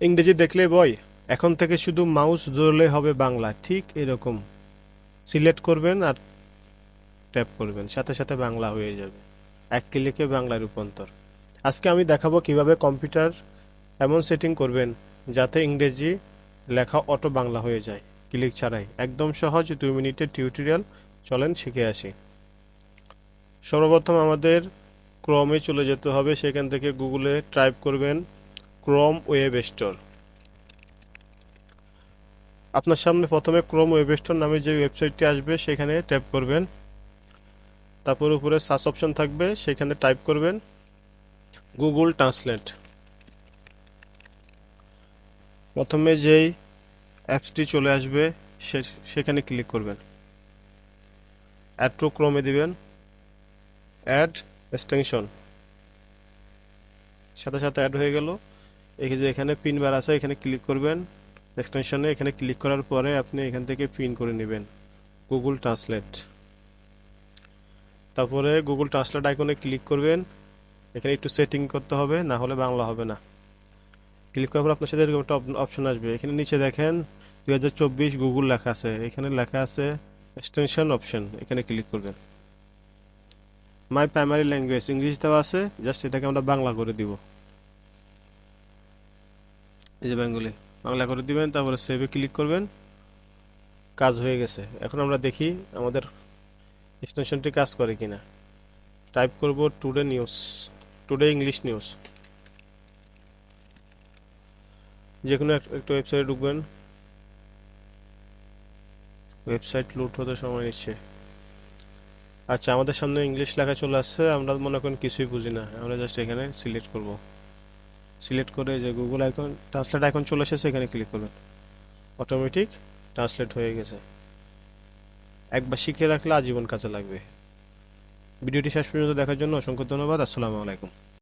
ইংরেজি দেখলে বই, এখন থেকে শুধু মাউস ধরলে হবে বাংলা, ঠিক এরকম। সিলেক্ট করবেন আর ট্যাপ করবেন, সাথে সাথে বাংলা হয়ে যাবে। এক ক্লিকে বাংলা রূপান্তর। আজকে আমি দেখাবো কীভাবে কম্পিউটার এমন সেটিং করবেন যাতে ইংরেজি লেখা অটো বাংলা হয়ে যায়, ক্লিক ছাড়াই। একদম সহজ, দুই মিনিটের টিউটোরিয়াল চলেন শিখে আসি। সর্বপ্রথম আমাদের ক্রমে চলে যেতে হবে, সেখান থেকে গুগলে টাইপ করবেন ক্রোম ওয়েব স্টোর আপনার সামনে প্রথমে ক্রোম ওয়েব স্টোর নামে যে ওয়েবসাইটটি আসবে, সেখানে ট্যাপ করবেন। তারপর উপরে সার্চ অপশন থাকবে, সেখানে টাইপ করবেন গুগল ট্রান্সলেট। প্রথমে যেই অ্যাপসটি চলে আসবে সেখানে ক্লিক করবেন। অ্যাড টু ক্রোমে দিবেন। Add extension. সাথে সাথে অ্যাড হয়ে গেল। এই যে এখানে পিন বার আছে, এখানে ক্লিক করবেন। এক্সটেনশনে এখানে ক্লিক করার পরে আপনি এখান থেকে পিন করে নেবেন। গুগল ট্রান্সলেট তারপরে গুগল ট্রান্সলেট আইকনে ক্লিক করবেন। এখানে একটু সেটিং করতে হবে, না হলে বাংলা হবে না। ক্লিক করার পর আপনার সাথে এরকম একটা অপশন আসবে। এখানে নিচে দেখেন, দুই হাজার চব্বিশ গুগল লেখা আছে। এখানে লেখা আছে এক্সটেনশন অপশন এখানে ক্লিক করবেন। মাই প্রাইমারি ল্যাঙ্গুয়েজ ইংলিশ দেওয়া আছে। জাস্ট এটাকে আমরা বাংলা করে দিব। এই যে বেঙ্গলি, বাংলা করে দিবেন, তারপরে সেভে ক্লিক করবেন। কাজ হয়ে গেছে। এখন আমরা দেখি আমাদের এক্সটেনশনটি কাজ করে কিনা। টাইপ করব today news, today English news. যে কোনো এক- একটা ওয়েবসাইটে ঢুকবেন। ওয়েবসাইট লুট হতে সময় নিচ্ছে। আচ্ছা আমাদের সামনে ইংলিশ লেখা চলে আসছে, আমরা মনে করেন কিছুই বুঝি না। আমরা জাস্ট এখানে সিলেক্ট করব। সিলেক্ট করে যে গুগল আইকন ট্রান্সলেট আইকন চলে এসেছে, এখানে ক্লিক করবেন। অটোমেটিক ট্রান্সলেট হয়ে গেছে। একবার শিখে রাখলে আজীবন কাজে লাগবে। ভিডিওটি শেষ পর্যন্ত দেখার জন্য অসংখ্য ধন্যবাদ। আসসালামু আলাইকুম।